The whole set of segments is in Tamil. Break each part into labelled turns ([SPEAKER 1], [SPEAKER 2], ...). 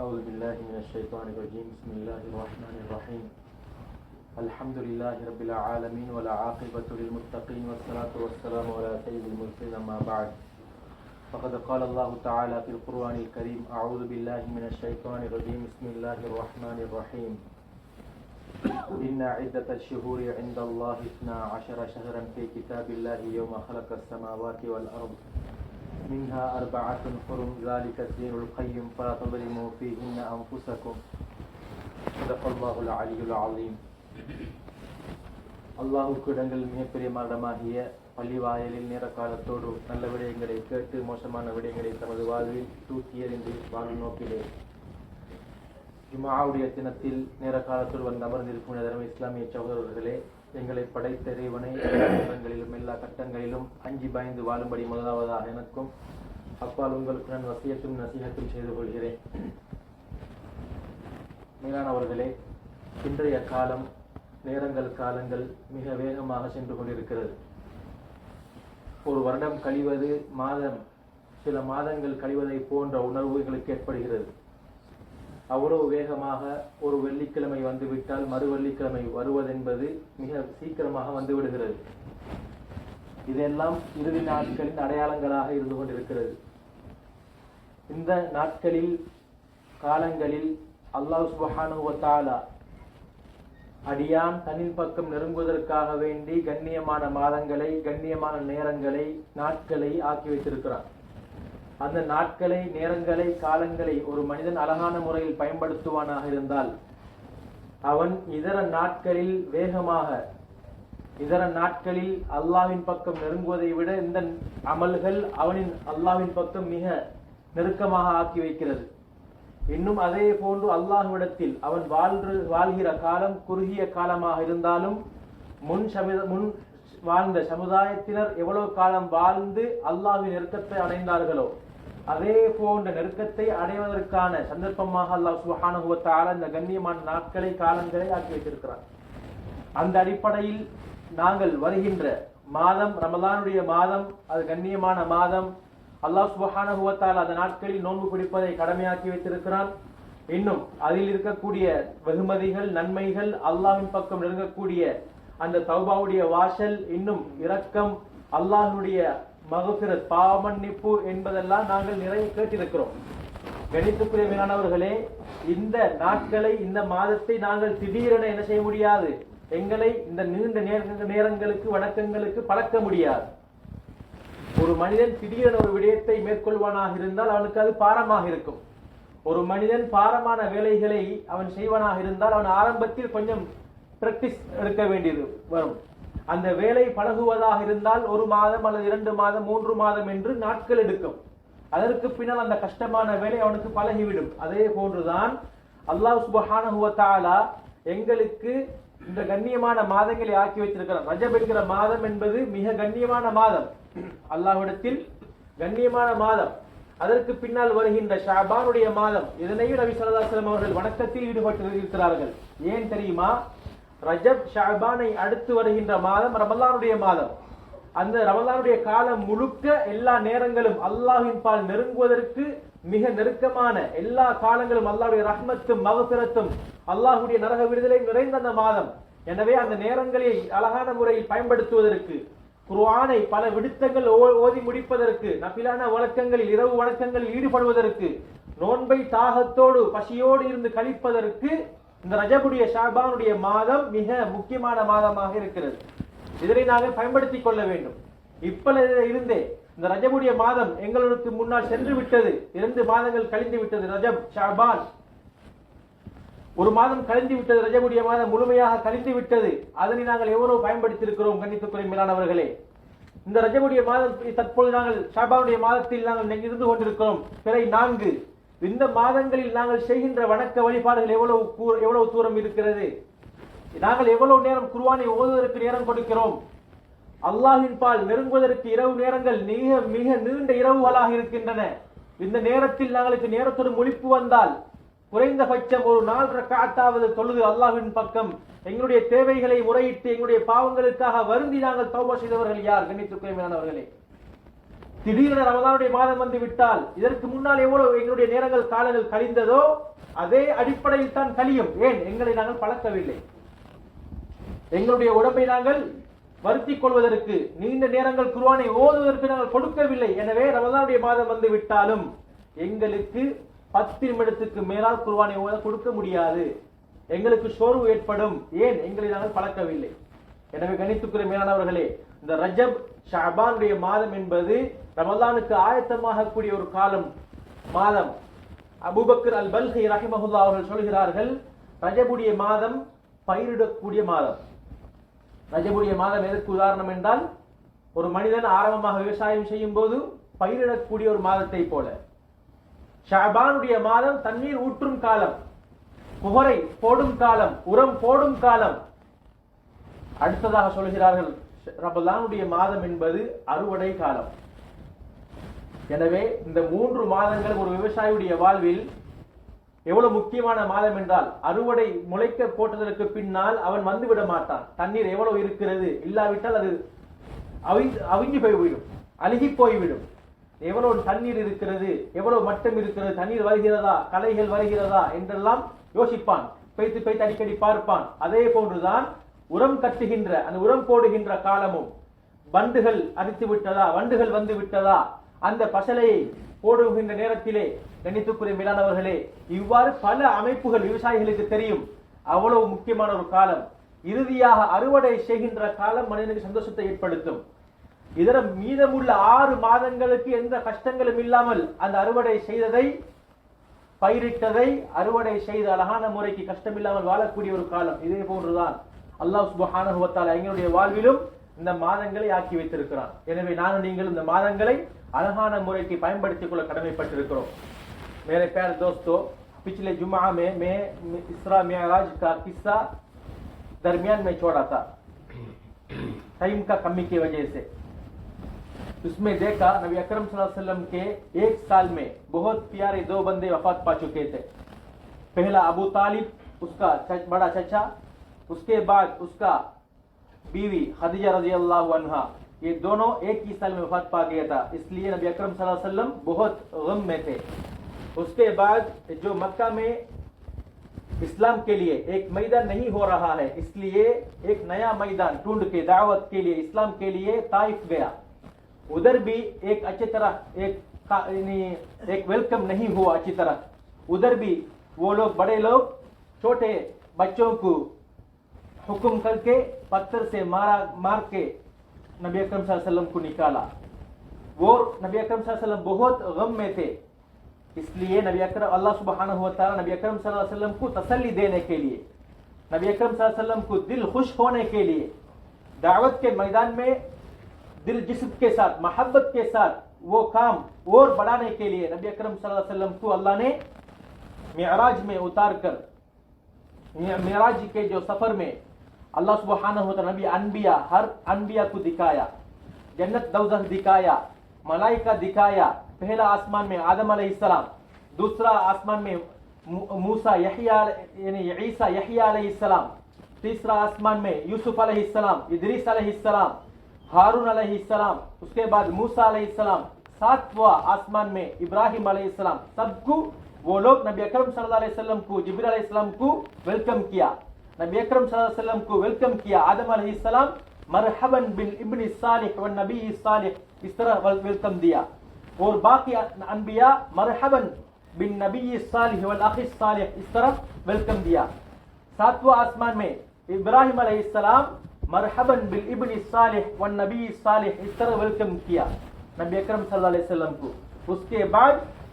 [SPEAKER 1] أعوذ بالله من الشيطان الرجيم. بسم الله الرحمن الرحيم. الحمد لله رب العالمين والعاقبة للمتقين والصلاة والسلام على سيد المرسلين أما بعد. فقد قال الله تعالى في القرآن الكريم أعوذ بالله من الشيطان الرجيم. بسم الله الرحمن الرحيم. إن عدة الشهور عند الله اثنا عشر شهرا في كتاب الله يوم خلق السماوات والأرض. منها أربعة حرم ذلك الدين القيم فلا تظلموا فيهن أنفسكم صدق الله العلي العظيم அல்லாஹுக்கு இடங்கள் மிகப்பெரிய மரணமாகிய பள்ளிவாயலில் நேர காலத்தோடு நல்ல விடயங்களை கேட்டு மோசமான விடயங்களை தமது வாழ்வில் தூக்கி எறிந்து வாழும் நோக்கிலே ஜுமாவுடைய தினத்தில் நேர காலத்தோடு வந்து அமர்ந்திருக்கும் தர்ம இஸ்லாமிய சகோதரர்களே எங்களை படைத்த இறைவனை எல்லா எல்லா கட்டங்களிலும் அஞ்சி பயந்து வாழும்படி முதலாவதாக எனக்கும் அப்பால் உங்களுக்கு நான் வசியத்தும் நசீகத்தும் செய்து கொள்கிறேன். மேலானவர்களே இன்றைய காலம் நேரங்கள் காலங்கள் மிக வேகமாக சென்று கொண்டிருக்கிறது. ஒரு வருடம் கழிவது மாதம் சில மாதங்கள் கழிவதை போன்ற உணர்வு எங்களுக்கு ஏற்படுகிறது. அவ்வளவு வேகமாக ஒரு வெள்ளிக்கிழமை வந்துவிட்டால் மறு வெள்ளிக்கிழமை வருவதென்பது மிக சீக்கிரமாக வந்து விடுகிறது இதெல்லாம் இறுதி நாட்களின் அடையாளங்களாக இருந்து கொண்டிருக்கிறது. இந்த நாட்களில் காலங்களில் அல்லாஹ் சுபஹானு அடியான் தன்னின் பக்கம் நெருங்குவதற்காக வேண்டி கண்ணியமான மாதங்களை கண்ணியமான நேரங்களை நாட்களை ஆக்கி வைத்திருக்கிறான். அந்த நாட்களை நேரங்களை காலங்களை ஒரு மனிதன் அழகான முறையில் பயன்படுத்துவானாக இருந்தால் அவன் இதர நாட்களில் வேகமாக இதர நாட்களில் அல்லாவின் பக்கம் நெருங்குவதை விட இந்த அமல்கள் அவனின் அல்லாவின் பக்கம் மிக நெருக்கமாக ஆக்கி வைக்கிறது. இன்னும் அதே போன்று அல்லாஹ்விடத்தில் அவன் வாழ்று வாழ்கிற காலம் குறுகிய காலமாக இருந்தாலும் முன் சமுத முன் வாழ்ந்த சமுதாயத்தினர் எவ்வளவு காலம் வாழ்ந்து அல்லாஹ்வின் நெருக்கத்தை அடைந்தார்களோ அதே போன்ற நெருக்கத்தை அடைவதற்கான சந்தர்ப்பமாக அல்லாஹ் சுஹானுவ இந்த கண்ணியமான நாட்களை காலங்களை ஆக்கி வைத்திருக்கிறார். அந்த அடிப்படையில் நாங்கள் வருகின்ற மாதம் ரமலானுடைய மாதம் அது கண்ணியமான மாதம். அல்லாஹ் சுபஹானஹு அந்த நாட்களில் நோன்பு பிடிப்பதை கடமையாக்கி வைத்திருக்கிறான் இன்னும் அதில் இருக்கக்கூடிய வெகுமதிகள் நன்மைகள் அல்லாஹின் பக்கம் நெருங்கக்கூடிய அந்த தௌபாவுடைய வாசல் இன்னும் இரக்கம் அல்லாஹனுடைய மகபிரத் பாவமன்னிப்பு என்பதெல்லாம் நாங்கள் நிறைய கேட்டிருக்கிறோம். கணித்துக்குரிய மேலானவர்களே இந்த நாட்களை இந்த மாதத்தை நாங்கள் திடீரென என்ன செய்ய முடியாது? எங்களை இந்த நீண்ட நேர நேரங்களுக்கு வணக்கங்களுக்கு பழக்க முடியாது. ஒரு மனிதன் திடீரென ஒரு விடயத்தை மேற்கொள்வானாக இருந்தால் அவனுக்கு அது பாரமாக இருக்கும். ஒரு மனிதன் பாரமான வேலைகளை அவன் செய்வனாக இருந்தால் அவன் ஆரம்பத்தில் கொஞ்சம் பிராக்டிஸ் எடுக்க வேண்டியது வரும். அந்த வேலை பழகுவதாக இருந்தால் ஒரு மாதம் அல்லது இரண்டு மாதம் மூன்று மாதம் என்று நாட்கள் எடுக்கும். அதற்கு பின்னால் அந்த கஷ்டமான வேலை அவனுக்கு பழகிவிடும். அதே போன்றுதான் அல்லாஹ் சுபஹானஹு எங்களுக்கு இந்த கண்ணியமான மாதங்களை ஆக்கி வைத்திருக்கிறார் ரஜப் என்கிற மாதம் என்பது மிக கண்ணியமான மாதம். அல்லாஹ்விடத்தில் கண்ணியமான மாதம். அதற்கு பின்னால் வருகின்ற ஷாபானுடைய மாதம். இதனையும் நபி ஸல்லல்லாஹு அவர்கள் வணக்கத்தில் ஈடுபட்டு இருக்கிறார்கள் ஏன் தெரியுமா? ரஜப் ஷாபானை அடுத்து வருகின்ற மாதம் ரமலானுடைய மாதம். அந்த ரமலானுடைய காலம் முழுக்க எல்லா நேரங்களும் அல்லாஹின் பால் நெருங்குவதற்கு மிக நெருக்கமான எல்லா காலங்களும் அல்லாஹுடைய ரஹ்மத்தும் மகபிரத்தும் அல்லாஹுடைய நரக விடுதலை நிறைந்த அந்த மாதம். எனவே அந்த நேரங்களை அழகான முறையில் பயன்படுத்துவதற்கு குர்ஆனை பல விடுத்தங்கள் ஓ- ஓதி முடிப்பதற்கு நபிலான வழக்கங்களில் இரவு வழக்கங்களில் ஈடுபடுவதற்கு நோன்பை தாகத்தோடு பசியோடு இருந்து கழிப்பதற்கு இந்த ரஜபுடைய ஷாபானுடைய மாதம் மிக முக்கியமான மாதமாக இருக்கிறது. இதனை நாங்கள் பயன்படுத்திக் கொள்ள வேண்டும். இப்பொழுது இருந்தே இந்த ரஜபுடைய மாதம் எங்களுக்கு முன்னால் சென்று விட்டது. இரண்டு மாதங்கள் கழிந்து விட்டது ரஜப் ஷாபான். ஒரு மாதம் கழிந்து விட்டது ரஜபுடைய மாதம் முழுமையாக கழிந்து விட்டது. அதனை நாங்கள் எவ்வளவு பயன்படுத்தியிருக்கிறோம் கண்ணித்துக்குறை மேலானவர்களே இந்த ரஜபுடைய மாதம் தற்போது நாங்கள் ஷாபானுடைய மாதத்தில் நாங்கள் இருந்து கொண்டிருக்கிறோம். பிறை நான்கு. இந்த மாதங்களில் நாங்கள் செய்கின்ற வணக்க வழிபாடுகள் எவ்வளவு எவ்வளவு தூரம் இருக்கிறது? நாங்கள் எவ்வளவு நேரம் குருவானை ஓதுவதற்கு நேரம் கொடுக்கிறோம்? அல்லாஹின் பால் நெருங்குவதற்கு இரவு நேரங்கள் மிக மிக நீண்ட இரவுகளாக இருக்கின்றன. இந்த நேரத்தில் நாங்களுக்கு நேரத்தோடு முழிப்பு வந்தால் குறைந்தபட்சம் ஒரு நாள் ரக்காத்தாவது தொழுது அல்லாஹின் பக்கம். எங்களுடைய தேவைகளை முறையிட்டு எங்களுடைய பாவங்களுக்காக வருந்தி நாங்கள் தௌபா செய்தவர்கள் யார்? கண்ணித்துக்குரியமையானவர்களே திடீரென ரமதானுடைய மாதம் வந்து விட்டால் இதற்கு முன்னால் எவ்வளவு எங்களுடைய நேரங்கள் காலங்கள் கழிந்ததோ அதே அடிப்படையில் தான் கழியும். ஏன்? எங்களை நாங்கள் பழக்கவில்லை. எங்களுடைய உடம்பை நாங்கள் வருத்திக் கொள்வதற்கு நீண்ட நேரங்கள் குருவானை ஓதுவதற்கு நாங்கள் கொடுக்கவில்லை. எனவே ரமதானுடைய மாதம் வந்து விட்டாலும் எங்களுக்கு பத்து நிமிடத்துக்கு மேலால் குருவானை ஓத கொடுக்க முடியாது. எங்களுக்கு சோர்வு ஏற்படும். ஏன்? எங்களை நாங்கள் பழக்கவில்லை. எனவே கணித்துக்குரிய மேலானவர்களே இந்த ரஜப் ஷாபானுடைய மாதம் என்பது ரமலானுக்கு ஆயத்தமாக கூடிய ஒரு காலம் மாதம். அபுபக்கர் அல் பல்கை ரஹிமஹுல்லா அவர்கள் சொல்கிறார்கள் ரஜபுடைய மாதம் பயிரிடக்கூடிய மாதம். ரஜபுடைய மாதம் எதற்கு உதாரணம் என்றால் ஒரு மனிதன் ஆரம்பமாக விவசாயம் செய்யும் போது பயிரிடக்கூடிய ஒரு மாதத்தை போல. ஷாபானுடைய மாதம் தண்ணீர் ஊற்றும் காலம் புகரை போடும் காலம் உரம் போடும் காலம். அடுத்ததாக சொல்கிறார்கள் ரபலானுடைய மாதம் என்பது அறுவடை காலம். எனவே இந்த மூன்று மாதங்கள் ஒரு விவசாயியுடைய வாழ்வில் எவ்வளவு முக்கியமான மாதம் என்றால் அறுவடை முளைக்க போட்டதற்கு பின்னால் அவன் வந்துவிட மாட்டான். தண்ணீர் எவ்வளவு இருக்கிறது இல்லாவிட்டால் அது அவிந்து அவிஞ்சு போய்விடும் அழுகி போய்விடும். எவ்வளவு தண்ணீர் இருக்கிறது எவ்வளவு மட்டம் இருக்கிறது தண்ணீர் வருகிறதா களைகள் வருகிறதா என்றெல்லாம் யோசிப்பான். பைத்து பைத்து அடிக்கடி பார்ப்பான். அதே போன்றுதான் உரம் கட்டுகின்ற அந்த உரம் போடுகின்ற காலமும். வண்டுகள் அரித்து விட்டதா வண்டுகள் வந்து விட்டதா அந்த பசலையை போடுகின்ற நேரத்திலே கணித்துக்குரிய மேலானவர்களே இவ்வாறு பல அமைப்புகள் விவசாயிகளுக்கு தெரியும். அவ்வளவு முக்கியமான ஒரு காலம். இறுதியாக அறுவடை செய்கின்ற காலம் மனிதனுக்கு சந்தோஷத்தை ஏற்படுத்தும். இதர மீதமுள்ள ஆறு மாதங்களுக்கு எந்த கஷ்டங்களும் இல்லாமல் அந்த அறுவடை செய்ததை பயிரிட்டதை அறுவடை செய்த அழகான முறைக்கு கஷ்டம் இல்லாமல் வாழக்கூடிய ஒரு காலம். இதே போன்றுதான் அல்லாஹ் சுபஹானஹு எங்களுடைய வாழ்விலும் இந்த மாதங்களை ஆக்கி வைத்திருக்கிறான். எனவே நானும் நீங்கள் இந்த மாதங்களை அழகான முறைக்கு பயன்படுத்திக் கொள்ள கடமைப்பட்டிருக்கிறோம் یہ دونوں ایک ہی سال میں وفات پا گیا تھا۔ اس لیے نبی اکرم صلی اللہ علیہ وسلم بہت غم میں تھے۔ اس کے بعد جو مکہ میں اسلام کے لیے ایک میدان نہیں ہو رہا ہے، اس لیے ایک نیا میدان ٹونڈ کے، دعوت کے لیے، اسلام کے لیے طائف گیا۔ ادھر بھی ایک اچھی طرح ایک یعنی ایک ویلکم نہیں ہوا اچھی طرح۔ ادھر بھی وہ لوگ، بڑے لوگ، چھوٹے بچوں کو حکم کر کے پتھر سے مارا، مار کے نبی اکرم صلی اللہ علیہ وسلم کو نکالا۔ وہ نبی اکرم صلی اللہ علیہ وسلم بہت غم میں تھے۔ اس لیے نبی اکرم، اللہ سبحانہ ہوا تھا نبی اکرم صلی اللہ علیہ وسلم کو تسلی دینے کے لیے، نبی اکرم صلی اللہ علیہ وسلم کو دل خوش ہونے کے لیے، دعوت کے میدان میں دل جسم کے ساتھ، محبت کے ساتھ وہ کام اور بڑھانے کے لیے نبی اکرم صلی اللہ علیہ وسلم کو اللہ نے معراج میں اتار کر، معراج کے جو سفر میں اللہ سبحانہ ہوتا نبی انبیاء، ہر انبیاء کو دکھایا، جنت دوزہ دکھایا، ملائکہ دکھایا، پہلا آسمان میں آدم علیہ السلام، دوسرا آسمان میں موسا یحییٰ یعنی عیسیٰ یحییٰ علیہ السلام، تیسرا آسمان میں یوسف علیہ السلام، ادریس علیہ السلام، ہارون علیہ السلام، اس کے بعد موسا علیہ السلام، ساتواں آسمان میں ابراہیم علیہ السلام، سب کو وہ لوگ نبی اکرم صلی اللہ علیہ وسلم کو جبیر علیہ السلام کو ویلکم کیا۔ نبی اکرم صلی اللہ علیہ وسلم کو ویلکم کیا آدم علیہ السلام مرحبا بالابن الصالح والنبی الصالح، اس طرح ویلکم دیا۔ اور باقی انبیاء مرحبا بالنبی الصالح والاخ الصالح، اس طرح ویلکم دیا۔ ساتواں آسمان میں ابراہیم علیہ السلام مرحبا بالابن الصالح والنبی الصالح، اس طرح ویلکم کیا نبی اکرم صلی اللہ علیہ وسلم کو۔ اس کے بعد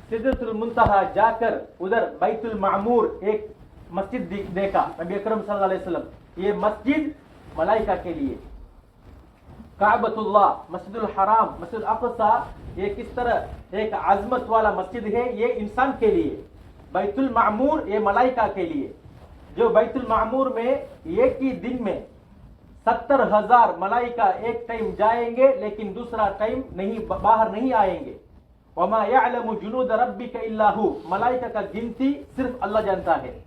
[SPEAKER 1] سدرت المنتہا جا کر ادھر بیت المعمور، ایک مسجد دیکھا، نبی اکرم صلی اللہ علیہ وسلم، یہ مسجد ملائکہ کے لیے۔ کابۃ اللہ مسجد الحرام، مسجد الفسا یہ کس طرح ایک عظمت والا مسجد ہے، یہ انسان کے لیے۔ بیت المعمور، یہ ملائکہ کے لیے۔ جو بیت المعمور میں ایک ہی دن میں ستر ہزار ملائکہ ایک ٹائم جائیں گے، لیکن دوسرا ٹائم نہیں، باہر نہیں آئیں گے۔ وما يعلم جنود ربك الا هو۔ ملائکہ کا گنتی صرف اللہ جانتا ہے۔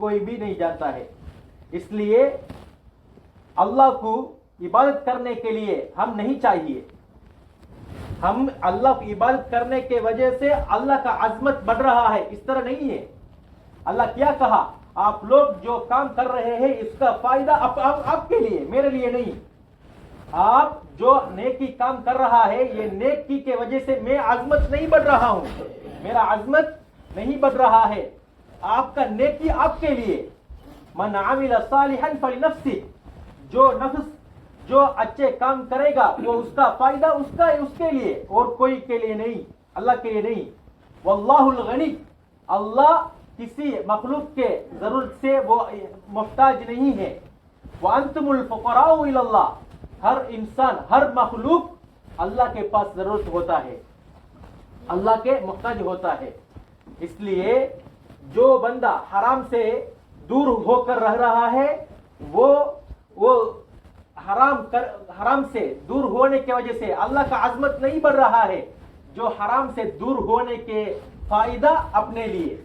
[SPEAKER 1] کوئی بھی نہیں جانتا ہے۔ اس لیے اللہ کو عبادت کرنے کے لیے ہم نہیں چاہیے۔ ہم اللہ کو عبادت کرنے کے وجہ سے اللہ کا عظمت بڑھ رہا ہے اس طرح نہیں ہے۔ اللہ کیا کہا؟ آپ لوگ جو کام کر رہے ہیں اس کا فائدہ آپ, آپ, آپ کے لیے میرے لیے نہیں۔ آپ جو نیکی کام کر رہا ہے یہ نیکی کے وجہ سے میں عظمت نہیں بڑھ رہا ہوں۔ میرا عظمت نہیں بڑھ رہا ہے۔ آپ کا نیکی آپ کے لیے۔ من عامل صالحا فلنفسه جو نفس، جو اچھے کام کرے گا، وہ اس کا فائدہ اس کا ہے اس کے لیے، اور کوئی کے لیے نہیں، اللہ کے لیے نہیں۔ واللہ الغنی۔ اللہ کسی مخلوق کے ضرورت سے وہ محتاج نہیں ہے۔ وانتم الفقراء الى اللہ ہر انسان، ہر مخلوق اللہ کے پاس ضرورت ہوتا ہے۔ اللہ کے محتاج ہوتا ہے۔ اس لیے جو بندہ حرام سے دور ہو کر رہ رہا ہے، وہ وہ حرام کر، حرام سے دور ہونے کی وجہ سے اللہ کا عظمت نہیں بڑھ رہا ہے، جو حرام سے دور ہونے کے فائدہ اپنے لیے۔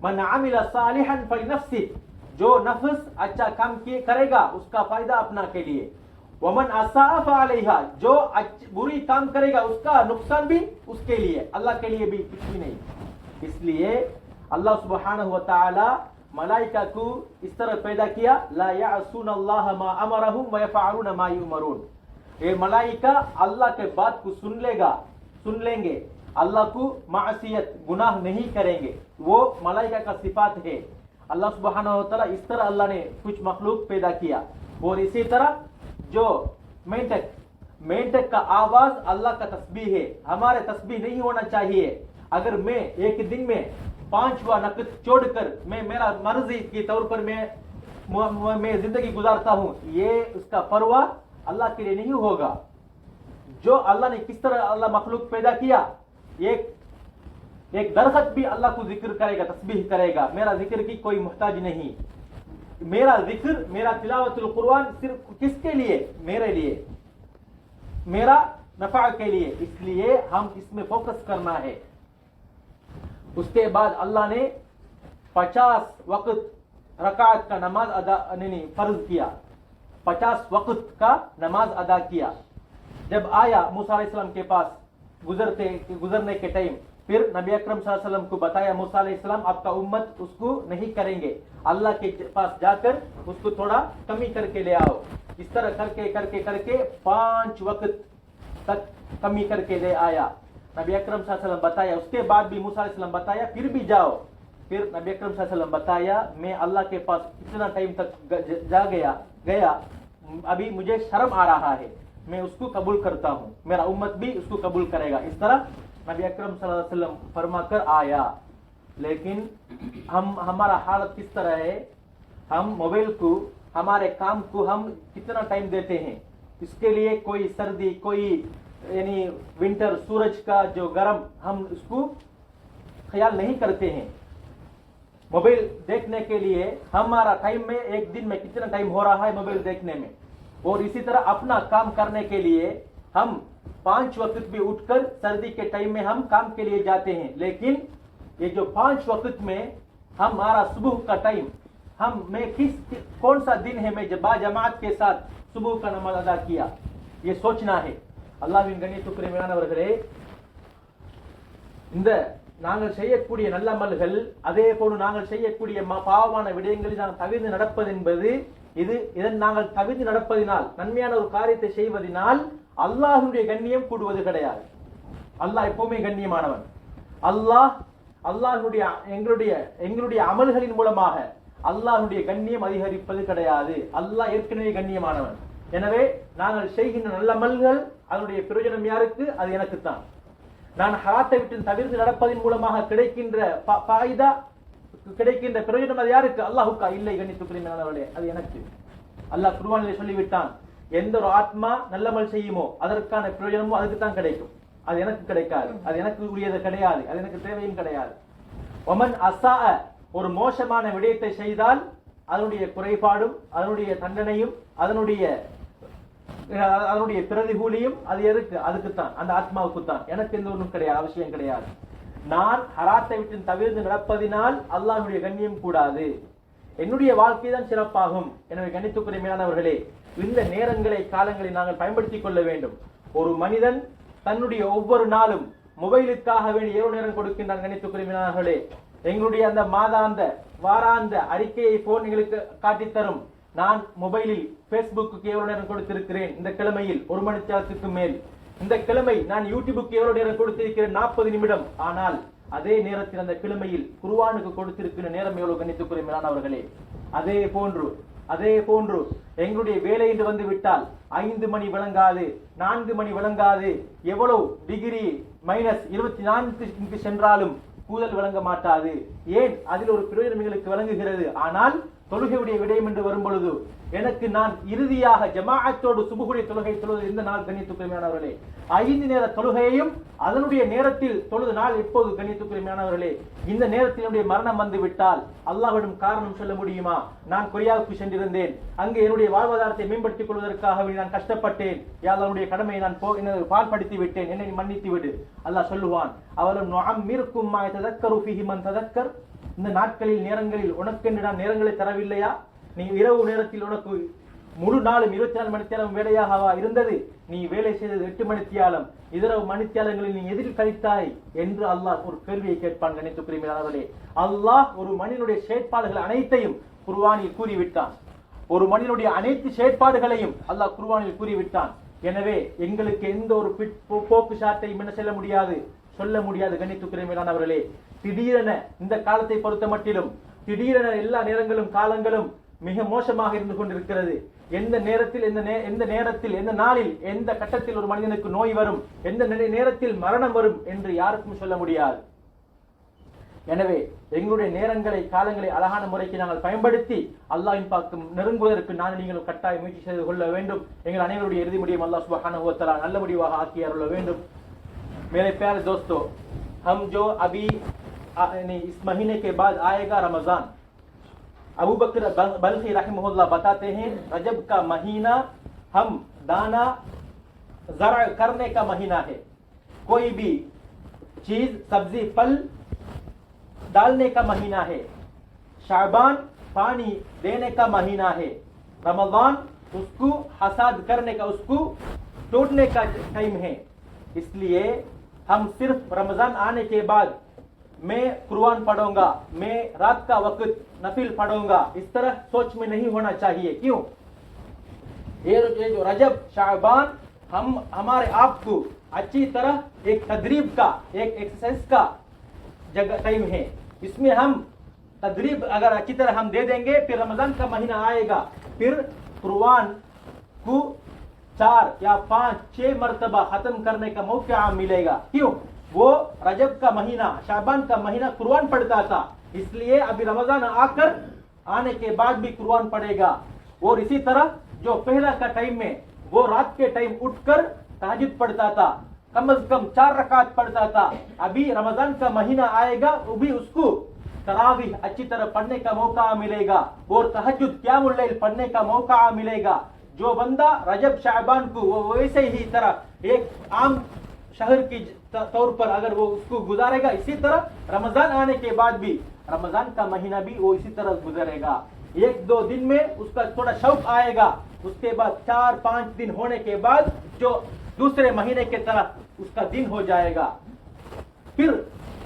[SPEAKER 1] من عمل صالحا فلنفسه جو نفس اچھا کام کیے کرے گا، اس کا فائدہ اپنا کے لیے۔ ومن اصاف علیہ جو بری کام کرے گا، اس کا نقصان بھی اس کے لیے، اللہ کے لیے بھی کچھ بھی نہیں۔ اس لیے اللہ سبحانہ و تعالی ملائکہ کو اس طرح پیدا کیا، لا یعصون اللہ ما امرہم ویفعلون ما یمرون یہ ملائکہ، اللہ کے بات کو سن لے گا، سن لیں گے۔ اللہ کو معصیت، گناہ نہیں کریں گے۔ وہ ملائکہ کا صفات ہے۔ اللہ سبحانہ و تعالی اس طرح اللہ نے کچھ مخلوق پیدا کیا۔ اور اسی طرح جو مینٹک مینٹک کا آواز اللہ کا تسبیح ہے۔ ہمارے تسبیح نہیں ہونا چاہیے۔ اگر میں ایک دن میں پانچواں نقد چھوڑ کر میں میرا مرضی کے طور پر میں میں زندگی گزارتا ہوں، یہ اس کا پروا اللہ کے لیے نہیں ہوگا۔ جو اللہ نے کس طرح اللہ مخلوق پیدا کیا، ایک ایک درخت بھی اللہ کو ذکر کرے گا، تسبیح کرے گا۔ میرا ذکر کی کوئی محتاج نہیں۔ میرا ذکر، میرا تلاوت القرآن صرف کس کے لیے؟ میرے لیے۔ میرا نفع کے لیے۔ اس لیے ہم اس میں فوکس کرنا ہے۔ اس کے بعد اللہ نے پچاس وقت رکعت کا نماز ادا، نہیں نہیں، فرض کیا۔ پچاس وقت کا نماز ادا کیا۔ جب آیا موسیٰ علیہ السلام کے پاس گزرتے، گزرنے کے ٹائم، پھر نبی اکرم صلی اللہ علیہ وسلم کو بتایا، موسیٰ علیہ السلام، آپ کا امت اس کو نہیں کریں گے۔ اللہ کے پاس جا کر اس کو تھوڑا کمی کر کے لے آؤ۔ اس طرح کر کے کر کے کر کے پانچ وقت تک کمی کر کے لے آیا۔ نبی اکرم صلی اللہ علیہ وسلم بتایا اس کے بعد بھی موسیٰ علیہ وسلم بتایا پھر بھی جاؤ پھر نبی اکرم صلی اللہ علیہ وسلم بتایا میں اللہ کے پاس اتنا ٹائم تک جا گیا گیا ابھی مجھے شرم آ رہا ہے میں اس کو قبول کرتا ہوں میرا امت بھی اس کو قبول کرے گا اس طرح نبی اکرم صلی اللہ علیہ وسلم فرما کر آیا لیکن ہم ہمارا حالت کس طرح ہے ہم موبائل کو ہمارے کام کو ہم کتنا ٹائم دیتے ہیں اس کے لیے کوئی سردی کوئی یعنی ونٹر سورج کا جو گرم ہم اس کو خیال نہیں کرتے ہیں۔ موبائل دیکھنے کے لیے ہمارا ٹائم میں ایک دن میں کتنا ٹائم ہو رہا ہے موبائل دیکھنے میں؟ اور اسی طرح اپنا کام کرنے کے لیے ہم پانچ وقت بھی اٹھ کر سردی کے ٹائم میں ہم کام کے لیے جاتے ہیں۔ لیکن یہ جو پانچ وقت میں ہمارا صبح کا ٹائم ہم میں کس کون سا دن ہے میں جب با جماعت کے ساتھ صبح کا نماز ادا کیا؟ یہ سوچنا ہے۔ அல்லாவின் கண்ணியத்துக்குரிமையானவர்களே இந்த நாங்கள் செய்யக்கூடிய நல்லமல்கள் அதே போன்று நாங்கள் செய்யக்கூடிய ம- பாவமான விடயங்களில் நாங்கள் தவிர்த்து நடப்பது என்பது இது இதன் நாங்கள் தவிர்த்து நடப்பதினால் நன்மையான ஒரு காரியத்தை செய்வதனால் அல்லாஹ்வுடைய கண்ணியம் கூடுவது கிடையாது. அல்லாஹ் எப்பவுமே கண்ணியமானவன். அல்லாஹ் அல்லாஹ்வுடைய எங்களுடைய எங்களுடைய அமல்களின் மூலமாக அல்லாஹ்வுடைய கண்ணியம் அதிகரிப்பது கிடையாது. அல்லாஹ் ஏற்கனவே கண்ணியமானவன். எனவே நாங்கள் செய்கின்ற நல்லமல்கள் அதனுடைய பிரயோஜனம் யாருக்கு? அது எனக்குத்தான். நான் ஹராத்தை விட்டு தவிர்த்து நடப்பதன் மூலமாக கிடைக்கின்ற பாய்தா கிடைக்கின்ற பிரயோஜனம் அது யாருக்கு? அல்லாஹுக்கா. இல்லை கண்ணித்துக்குரியவர்களே அது எனக்கு. அல்லாஹ் குருவானிலே சொல்லிவிட்டான் எந்த ஒரு ஆத்மா நல்லமல் செய்யுமோ அதற்கான பிரயோஜனமும் அதுக்கு தான் கிடைக்கும். அது எனக்கு கிடைக்காது. அது எனக்கு உரியது கிடையாது. அது எனக்கு தேவையும் கிடையாது. ஒமன் அசா ஒரு மோசமான விடயத்தை செய்தால் அதனுடைய குறைபாடும் அதனுடைய தண்டனையும் அதனுடைய அதனுடைய பிரதிகூலியும் அது எதுக்கு? அதுக்குத்தான். அந்த ஆத்மாவுக்கு தான் எனக்கு எந்த ஒன்றும் கிடையாது அவசியம் கிடையாது. நான் ஹராத்தை விட்டு தவிர்த்து நடப்பதினால் அல்லாஹுடைய கண்ணியம் கூடாது. என்னுடைய வாழ்க்கை தான் சிறப்பாகும். எனவே கணித்துக்குரிய இந்த நேரங்களை காலங்களை நாங்கள் பயன்படுத்திக் கொள்ள வேண்டும். ஒரு மனிதன் தன்னுடைய ஒவ்வொரு நாளும் மொபைலுக்காக வேண்டிய எவ்வளவு நேரம் கொடுக்கின்றான் கணித்து குறிப்பினார்களே எங்களுடைய அந்த மாதாந்த வாராந்த அறிக்கையை போன் எங்களுக்கு காட்டித் தரும் நான் மொபைலில் பேஸ்புக்கு எவ்வளவு நேரம் கொடுத்திருக்கிறேன்? இந்த கிழமையில் ஒரு மணி நேரத்துக்கு மேல். இந்த கிழமை நான் யூடியூபுக்கு எவ்வளவு நேரம் கொடுத்திருக்கிறேன்? நாற்பது நிமிடம். ஆனால் அதே நேரத்தில் அந்த கிழமையில் குருவானுக்கு கொடுத்திருக்கிற நேரம் எவ்வளவு கணித்துக்குரிய மேலானவர்களே அதே போன்று அதே போன்று எங்களுடைய வேலை என்று வந்து விட்டால் ஐந்து மணி விளங்காது நான்கு மணி விளங்காது. எவ்வளவு டிகிரி மைனஸ் இருபத்தி நான்கு சென்றாலும் கூதல் விளங்க மாட்டாது. ஏன்? அதில் ஒரு பிரயோஜனம் எங்களுக்கு விளங்குகிறது. ஆனால் தொழுகையுடைய விடயம் என்று வரும் பொழுது எனக்கு நான் இறுதியாக ஜமாஅத்தோடு சுபுகுடைய தொழுகை தொழுது இந்த நாள் கண்ணியத்துக்குரியமானவர்களே ஐந்து நேர தொழுகையையும் அதனுடைய நேரத்தில் தொழுது நாள் எப்போது கண்ணியத்துக்குரியமானவர்களே இந்த நேரத்தில் என்னுடைய மரணம் வந்து விட்டால் அல்லாவிடம் காரணம் சொல்ல முடியுமா? நான் கொரியாவுக்கு சென்றிருந்தேன். அங்கே என்னுடைய வாழ்வாதாரத்தை மேம்படுத்திக் கொள்வதற்காக நான் கஷ்டப்பட்டேன். யாருடைய கடமையை நான் போ பால்படுத்தி விட்டேன். என்னை மன்னித்து விடு. அல்லாஹ் சொல்லுவான் அவளும் நுஅம்மிருக்கும் மா ததக்கர் இந்த நாட்களில் நேரங்களில் உனக்கென்று நான் நேரங்களை தரவில்லையா? நீ இரவு நேரத்தில் உனக்கு முழு நாளும் இருபத்தி நாலு மணித்தியாலம் வேலையாகவா இருந்தது? நீ வேலை செய்தது எட்டு மணித்தியாலம் இதர மணித்தியாலங்களில் நீ எதில் கழித்தாய் என்று அல்லாஹ் ஒரு கேள்வியை கேட்பான் நினைத்து பிரிமையாளர்களே அல்லாஹ் ஒரு மனிதனுடைய செயற்பாடுகள் அனைத்தையும் குர்வானில் கூறிவிட்டான். ஒரு மனிதனுடைய அனைத்து செயற்பாடுகளையும் அல்லாஹ் குர்வானில் கூறிவிட்டான். எனவே எங்களுக்கு எந்த ஒரு போக்கு சாட்டையும் என்ன செல்ல முடியாது? சொல்ல முடியாது கணித்து மேலானவர்களே திடீரென இந்த காலத்தை பொறுத்த மட்டிலும் திடீரென எல்லா நேரங்களும் காலங்களும் மிக மோசமாக இருந்து கொண்டிருக்கிறது. எந்த நேரத்தில் எந்த எந்த நேரத்தில் எந்த நாளில் எந்த கட்டத்தில் ஒரு மனிதனுக்கு நோய் வரும் எந்த நேரத்தில் மரணம் வரும் என்று யாருக்கும் சொல்ல முடியாது. எனவே எங்களுடைய நேரங்களை காலங்களை அழகான முறைக்கு நாங்கள் பயன்படுத்தி அல்லாஹின் பார்க்கும் நெருங்குவதற்கு நான் நீங்களும் கட்டாய முயற்சி செய்து கொள்ள வேண்டும். எங்கள் அனைவருடைய இறுதி முடியும் அல்லாஹ் சுப்ஹானஹு ஓத்தலா நல்ல முடிவாக ஆக்கி அருள வேண்டும். یعنی اس مہینے کے بعد آئے گا رمضان۔ ابو بکر بلخی رحمہ اللہ بتاتے ہیں، رجب کا مہینہ ہم دانہ زرع کرنے کا مہینہ ہے۔ کوئی بھی چیز، سبزی، پھل ڈالنے کا مہینہ ہے۔ شعبان پانی دینے کا مہینہ ہے۔ رمضان اس کو حساد کرنے کا، اس کو ٹوٹنے کا ٹائم ہے۔ اس لیے ہم صرف رمضان آنے کے بعد میں قرآن پڑھوں گا، میں رات کا وقت نفل پڑھوں گا، اس طرح سوچ میں نہیں ہونا چاہیے۔ کیوں؟ یہ جو رجب، شعبان، ہم ہمارے آپ کو اچھی طرح ایک تدریب کا، ایک ایکسرسائز کا جگہ ٹائم ہے۔ اس میں ہم تدریب اگر اچھی طرح ہم دے دیں گے، پھر رمضان کا مہینہ آئے گا۔ پھر قرآن کو چار یا پانچ، چھ مرتبہ ختم کرنے کا موقع ملے گا۔ کیوں؟ وہ رجب کا مہینہ شابان کا مہینہ قرآن پڑھتا تھا۔ اس لیے ابھی رمضان آ کر آنے کے بعد بھی قرآن پڑھے گا۔ اور اسی طرح جو پہلا کا ٹائم میں، وہ رات کے ٹائم اٹھ کر تحجد پڑھتا تھا۔ کم از کم چار رکعت پڑھتا تھا۔ ابھی رمضان کا مہینہ آئے گا، وہ بھی اس کو تراویح اچھی طرح پڑھنے کا موقع ملے گا۔ اور تحجد قیام اللیل پڑھنے کا موقع ملے گا۔ جو بندہ رجب، شعبان کو وہ ویسے ہی طرح ایک عام شہر کی طور پر اگر وہ اس کو گزارے گا، اسی طرح رمضان آنے کے بعد بھی، رمضان کا مہینہ بھی وہ اسی طرح گزرے گا۔ ایک دو دن میں اس کا تھوڑا شوق آئے گا۔ اس کے بعد چار پانچ دن ہونے کے بعد جو دوسرے مہینے کے طرح اس کا دن ہو جائے گا۔ پھر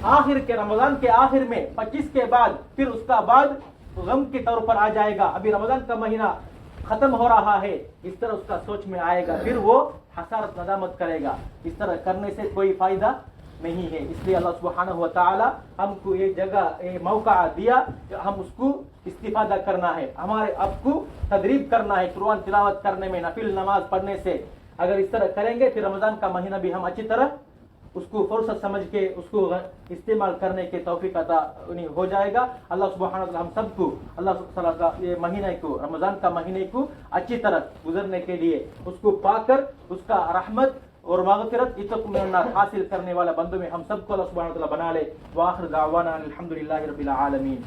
[SPEAKER 1] آخر کے رمضان کے آخر میں پچیس کے بعد پھر اس کا بعد غم کے طور پر آ جائے گا۔ ابھی رمضان کا مہینہ ختم ہو رہا ہے، اس طرح اس کا سوچ میں آئے گا۔ پھر وہ حسارت ندامت کرے گا۔ اس طرح کرنے سے کوئی فائدہ نہیں ہے۔ اس لیے اللہ سبحانہ و تعالی ہم کو یہ جگہ، یہ موقع دیا کہ ہم اس کو استفادہ کرنا ہے۔ ہمارے اب کو تدریب کرنا ہے، قرآن تلاوت کرنے میں، نفل، نماز پڑھنے سے۔ اگر اس طرح کریں گے، پھر رمضان کا مہینہ بھی ہم اچھی طرح اس کو فرصت سمجھ کے اس کو استعمال کرنے کے توفیق عطا انہیں ہو جائے گا۔ اللہ سبحانہ وتعالی ہم سب کو اللہ تعالیٰ کا یہ مہینے کو رمضان کا مہینے کو اچھی طرح گزرنے کے لیے اس کو پا کر، اس کا رحمت اور مغفرت اتق النار حاصل کرنے والا بندوں میں ہم سب کو اللہ سبحانہ وتعالی بنا لے۔ واخر دعوانا الحمدللہ رب العالمین۔